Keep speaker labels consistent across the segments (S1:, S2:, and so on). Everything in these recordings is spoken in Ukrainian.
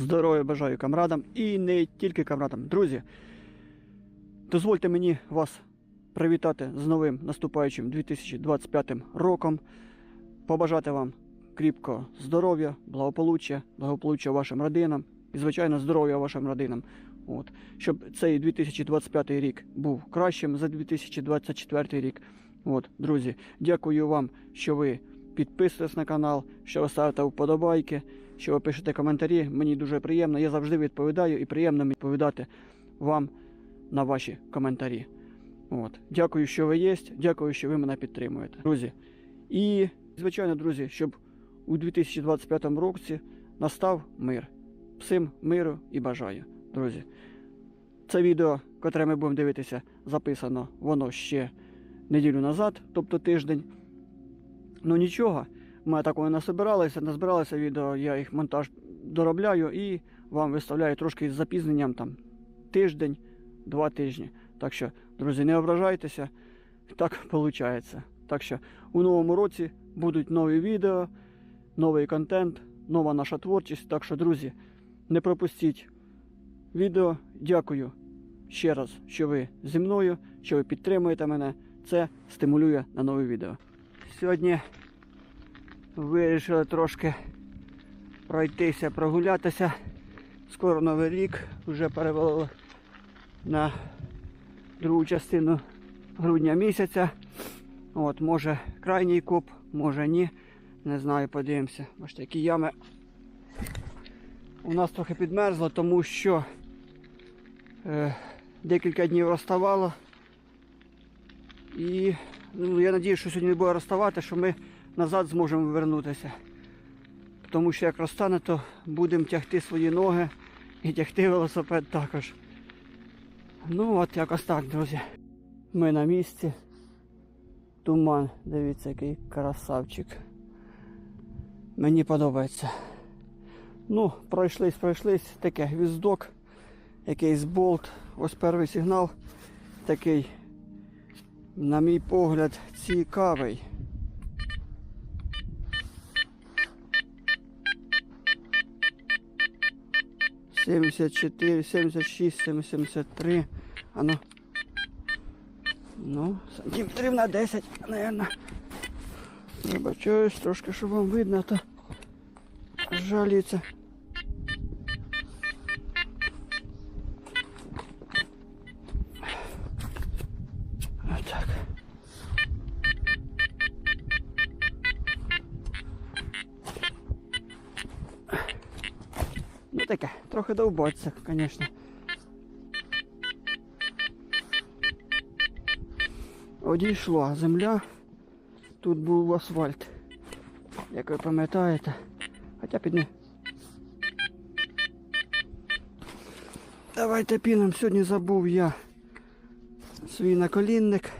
S1: Здоров'я бажаю камрадам і не тільки камрадам. Друзі, дозвольте мені вас привітати з новим наступаючим 2025 роком. Побажати вам кріпкого здоров'я, благополуччя, благополуччя вашим родинам і, звичайно, здоров'я вашим родинам. От. Щоб цей 2025 рік був кращим за 2024 рік. От, друзі, дякую вам, що ви підписуєтесь на канал, що ви ставите вподобайки, що ви пишете коментарі. Мені дуже приємно. Я завжди відповідаю і приємно відповідати вам на ваші коментарі. От. Дякую, що ви є. Дякую, що ви мене підтримуєте. Друзі. І, звичайно, друзі, щоб у 2025 році настав мир. Всім миру і бажаю, друзі. Це відео, котре ми будемо дивитися, записано воно ще неділю назад, тобто тиждень. Ну нічого, ми такого не собиралися, не збиралися відео, я їх монтаж доробляю і вам виставляю трошки з запізненням там тиждень, два тижні. Так що, друзі, не ображайтеся, так виходить. Так що у новому році будуть нові відео, новий контент, нова наша творчість. Так що, друзі, не пропустіть відео. Дякую ще раз, що ви зі мною, що ви підтримуєте мене. Це стимулює на нові відео. Сьогодні вирішили трошки пройтися, прогулятися. Скоро новий рік, вже перевели на другу частину грудня місяця. От, може крайній коп, може ні. Не знаю, подивимося. Бачите, які ями. У нас трохи підмерзло, тому що е, декілька днів розставало. І ну, я сподіваюся, що сьогодні не буде розставати, що ми назад зможемо повернутися. Тому що як розтане, то будемо тягти свої ноги і тягти велосипед також. Ну от якось так, друзі. Ми на місці. Туман, дивіться, який красавчик. Мені подобається. Ну, пройшлись, пройшлись, таке гвіздок, якийсь болт. Ось перший сигнал такий, на мій погляд, цікавий. Семьдесят чотири, семьдесят шість, семьдесят Ну, сантиметрів на 10, наверное. Вибачаюсь, трошки, щоб вам видно, а то жаліться. Трохи довбаться, звісно. Одійшла земля. Тут був асфальт. Як ви пам'ятаєте. Хоча підне. Давайте піном. Сьогодні забув я свій наколінник.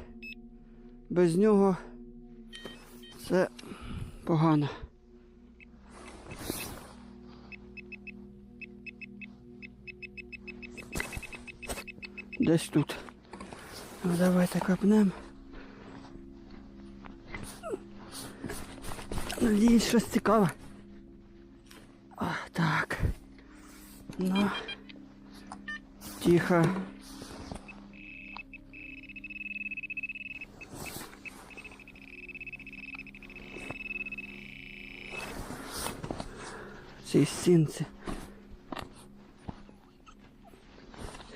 S1: Без нього це погано. Десь тут. Ну, давайте копнемо. Надіюсь, щось цікаве. А, так. Ну. Тихо. Цій стінці.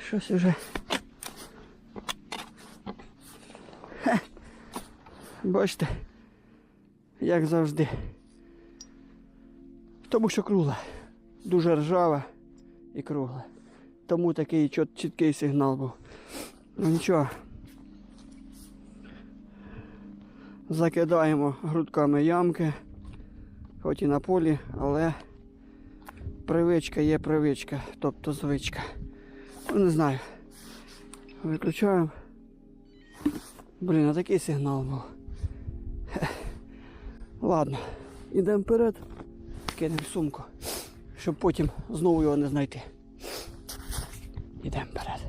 S1: Щось уже. Бачите, як завжди. Тому що кругла. Дуже ржава і кругла. Тому такий чіт- чіткий сигнал був. Ну нічого. Закидаємо грудками ямки, хоч і на полі, але привичка є привичка, тобто звичка. Ну не знаю. Виключаємо. Блін, а такий сигнал був. Ладно, ідемо вперед, кинемо сумку, щоб потім знову його не знайти. Ідемо вперед.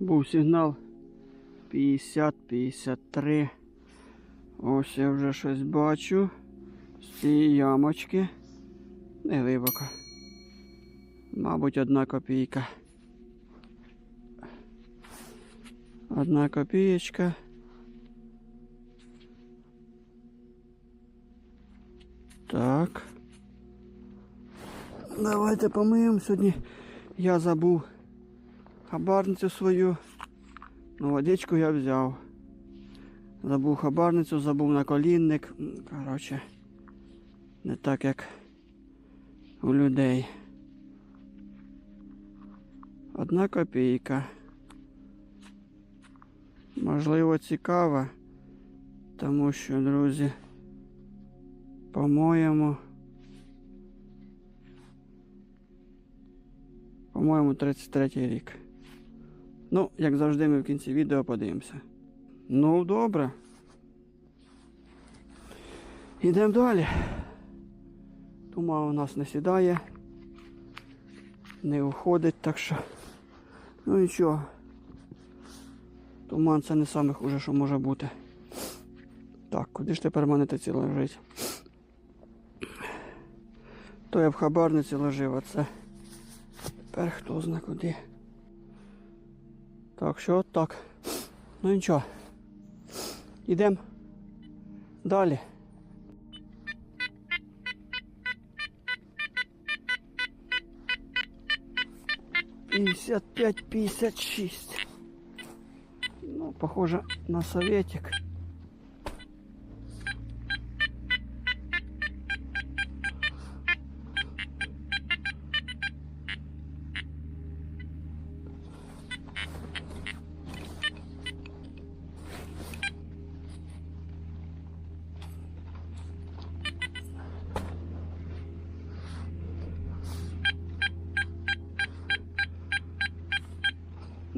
S1: Був сигнал 50-53. Ось я вже щось бачу. З цієї ямочки. Не глибоко. Мабуть, одна копійка. Одна копієчка. Так. Давайте помиємо. Сьогодні я забув хабарницю свою. Ну, водичку я взяв. Забув хабарницю, забув наколінник. М, Коротше, не так як у людей. Одна копійка. Можливо, цікава, тому що, друзі, по-моєму, по-моєму, 33 рік. Ну, як завжди, ми в кінці відео подивимося. Ну, добре. Йдемо далі. Туман у нас не сідає, не уходить, так що. Ну нічого. Туман це не саме хуже, що може бути. Так, куди ж тепер монетиці лежить? То я в хабарниці лежив, а це тепер хто зна куди. Так що от так. Ну нічого. Йдемо далі. Пятьдесят пять, пятьдесят шесть. Ну, похоже на советик.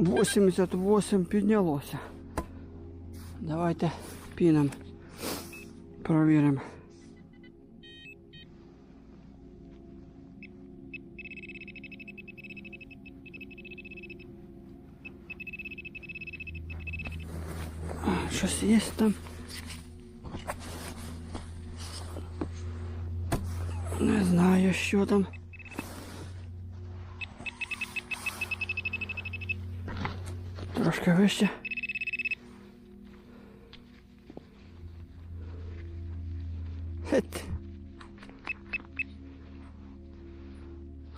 S1: Восемьдесят восемь піднялося. Давайте піном провіримо. Щось є там. Не знаю, що там. Трошки вище. Хет.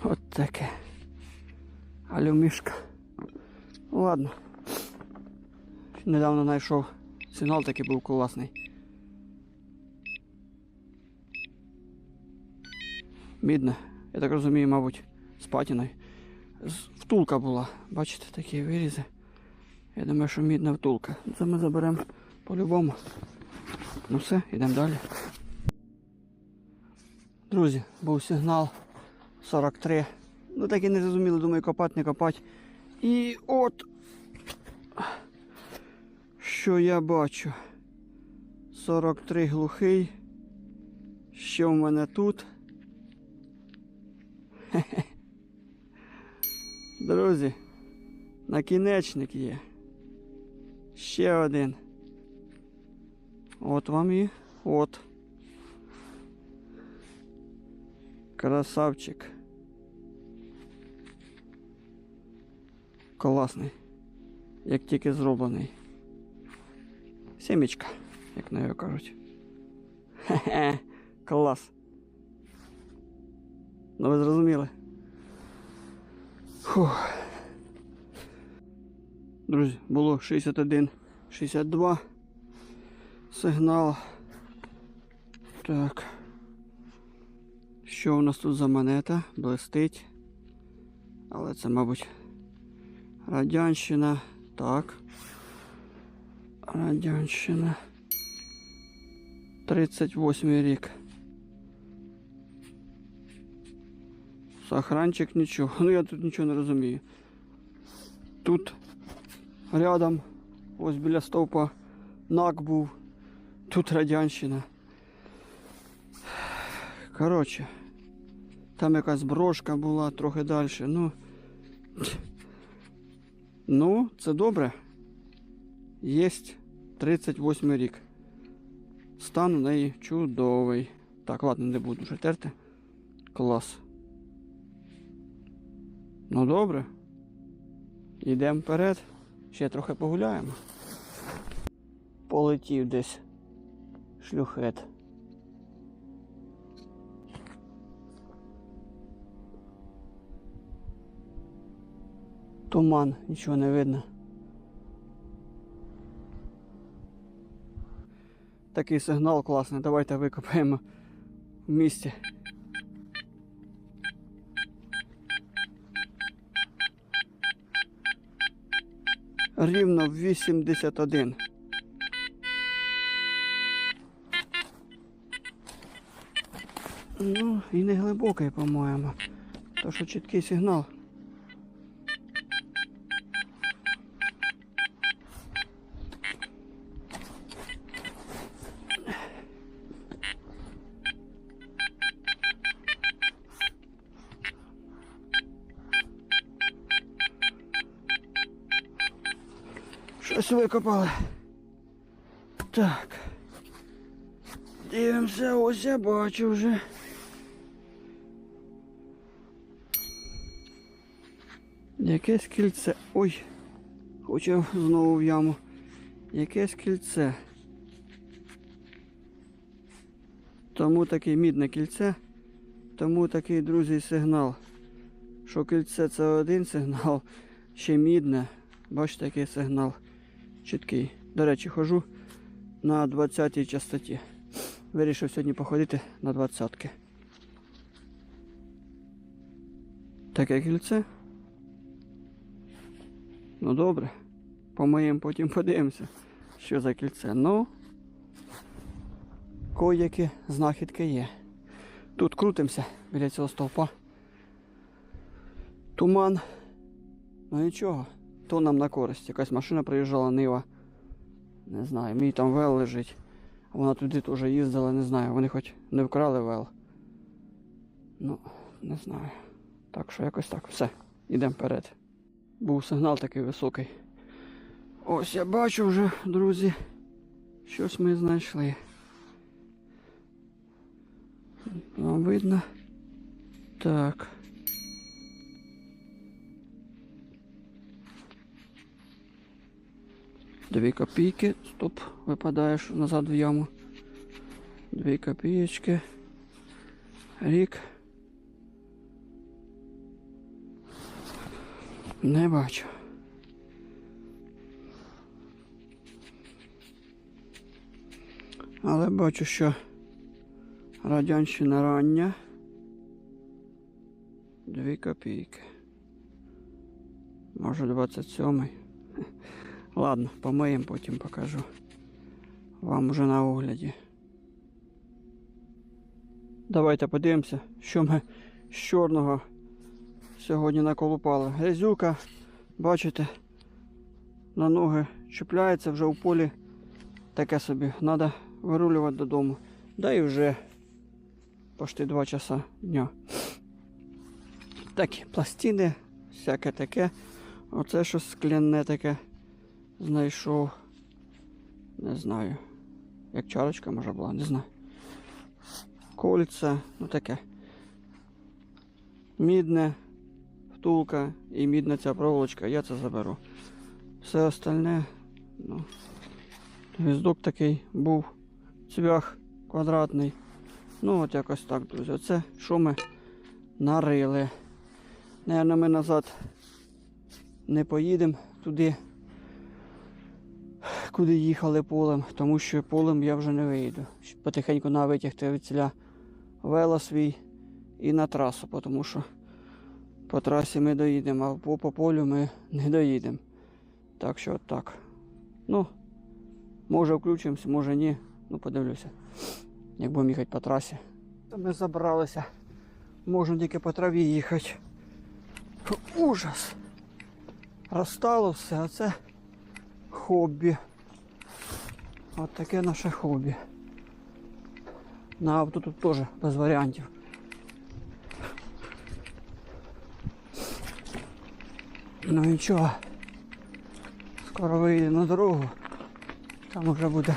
S1: От таке. Алюмішка. Ладно. Недавно знайшов сигнал такий був класний. Мідна. Я так розумію, мабуть, з патіною. З- Втулка була. Бачите, такі вирізи. Я думаю, що мідна втулка. Це ми заберемо по-любому. Ну все, йдемо далі. Друзі, був сигнал 43. Ну так і не зрозуміло, думаю, копати, не копати. І от що я бачу. 43 глухий. Що в мене тут? Хе-хе. Друзі, накінечник є. Ще один. От вам і от. Красавчик. Класний. Як тільки зроблений. Сімечка, як на його кажуть. Хе-хе, клас. Ну ви зрозуміли. Фух. Друзі, було 61, 62. Сигнал. Так. Що у нас тут за монета? Блистить. Але це, мабуть, Радянщина. Так. Радянщина. 38 рік. Сохранчик нічого. Ну я тут нічого не розумію. Тут рядом, ось біля стовпа, НАК був. Тут радянщина. Коротше, там якась брошка була трохи далі. Ну, ну це добре. Єсть 38 рік. Стан у неї чудовий. Так, ладно, не буду вже терти. Клас. Ну добре. Йдемо вперед. Ще трохи погуляємо. Полетів десь шлюхет. Туман, нічого не видно. Такий сигнал класний. Давайте викопаємо в місті. Рівно 81. Ну, і не глибокий, по-моєму. То що чіткий сигнал. Щось викопали. Так. Дивимося, ось я бачу вже. Якесь кільце. Ой, хоче знову в яму. Якесь кільце. Тому такий мідне кільце. Тому такий, друзі, сигнал. Що кільце це один сигнал, ще мідне. Бачите, який сигнал чіткий. До речі, хожу на 20-й частоті. Вирішив сьогодні походити на 20-ки. Таке кільце. Ну добре. Помиємо, потім подивимося, що за кільце. Ну, кое-які знахідки є. Тут крутимося біля цього стовпа. Туман. Ну нічого, то нам на користь. Якась машина приїжджала Нива. Не знаю, мій там вел лежить. Вона туди теж їздила, не знаю. Вони хоч не вкрали вел. Ну, не знаю. Так що якось так. Все, йдемо вперед. Був сигнал такий високий. Ось я бачу вже, друзі. Щось ми знайшли. Вам видно? Так. Дві копійки. Стоп, випадаєш назад в яму. Дві копійочки. Рік. Не бачу. Але бачу, що радянщина рання. Дві копійки. Може 27-й. Ладно, помиємо, потім покажу. Вам уже на огляді. Давайте подивимося, що ми з чорного сьогодні наколупали. Грязюка, бачите, на ноги чіпляється вже у полі. Таке собі. Треба вирулювати додому. Да і вже почти 2 часа дня. Такі пластини, всяке таке. Оце щось скляне таке знайшов. Не знаю. Як чарочка може була, не знаю. Кольця, ну таке. Мідне, втулка і мідна ця проволочка, я це заберу. Все остальне, ну, гвіздок такий був, цвях квадратний. Ну от якось так, друзі. Оце що ми нарили. Наверно, ми назад не поїдемо туди, куди їхали полем, тому що полем я вже не вийду. Потихеньку на витягти від ціля вела свій і на трасу, тому що по трасі ми доїдемо, а по, по полю ми не доїдемо. Так що так. Ну, може включимося, може ні. Ну, подивлюся. Як будемо їхати по трасі. Ми забралися. Можна тільки по траві їхати. Ужас! Розстало все, а це хобі. От таке наше хобі. На авто тут теж без варіантів. Ну нічого. Скоро виїдемо на дорогу. Там вже буде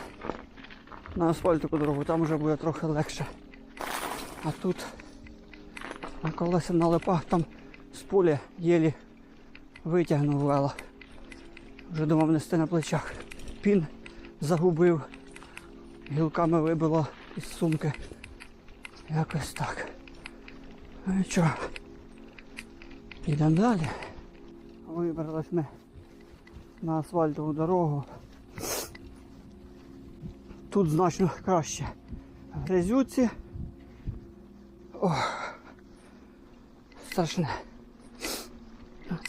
S1: на асфальтику дорогу, там вже буде трохи легше. А тут на колеса на липах там з поля єлі витягнув вела. Вже думав нести на плечах. Пін загубив. Гілками вибило із сумки. Якось так. Ну нічого. Йдемо далі. Вибрались ми на асфальтову дорогу. Тут значно краще. Грязюці. Ох. Страшне.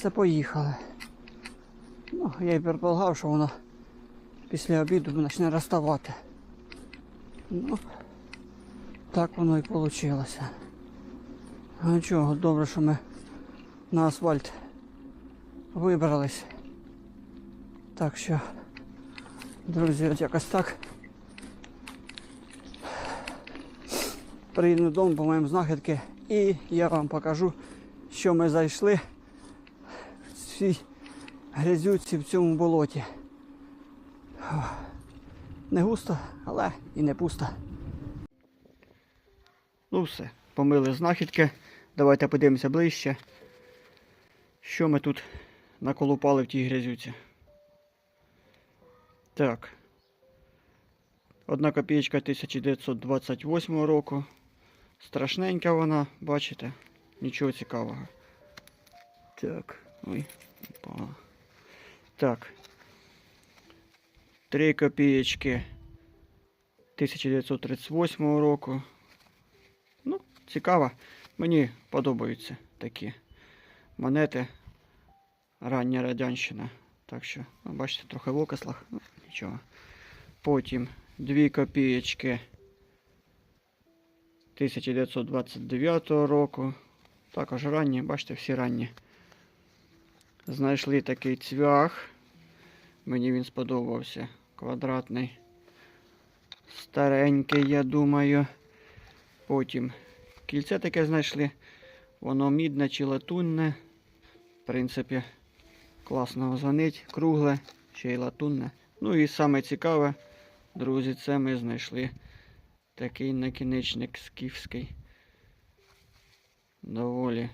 S1: Це поїхали. Ну, я й предполагав, що воно після обіду почне розставати. Ну, так воно і вийшло. Ну чого, добре, що ми на асфальт вибрались. Так що, друзі, от якось так. Приїду додому, по-моєму, знахідки і я вам покажу, що ми зайшли в цій грязюці в цьому болоті. Не густо, але і не пусто. Ну все, помили знахідки. Давайте подивимося ближче. Що ми тут наколупали в тій грязюці. Так. Одна копієчка 1928 року. Страшненька вона, бачите? Нічого цікавого. Так, ой, упала. Так. Три копієчки 1938 року. Ну, цікаво. Мені подобаються такі монети. Рання радянщина. Так що, ну, бачите, трохи в окислах, ну, нічого. Потім дві копієчки 1929 року. Також ранні, бачите, всі ранні. Знайшли такий цвях. Мені він сподобався. Квадратний. Старенький, я думаю. Потім кільце таке знайшли. Воно мідне чи латунне. В принципі, класно звонить, кругле, ще й латунне. Ну і саме цікаве, друзі, це ми знайшли такий накінечник скіфський. Доволі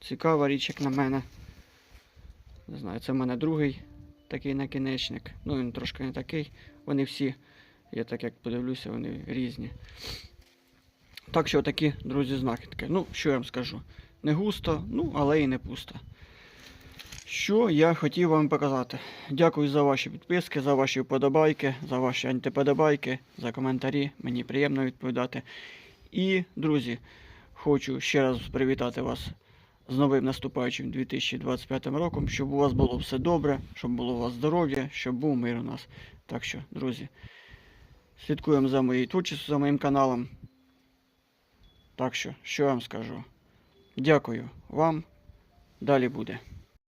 S1: цікава річ, як на мене. Не знаю, це в мене другий такий накінечник. Ну він трошки не такий. Вони всі, я так як подивлюся, вони різні. Так що такі, друзі, знахідки. Ну, що я вам скажу? Не густо, ну, але і не пусто. Що я хотів вам показати. Дякую за ваші підписки, за ваші вподобайки, за ваші антиподобайки, за коментарі. Мені приємно відповідати. І, друзі, хочу ще раз привітати вас з новим наступаючим 2025 роком, щоб у вас було все добре, щоб було у вас здоров'я, щоб був мир у нас. Так що, друзі, слідкуємо за моєю творчістю, за моїм каналом. Так що, що я вам скажу? Дякую вам. Далі буде.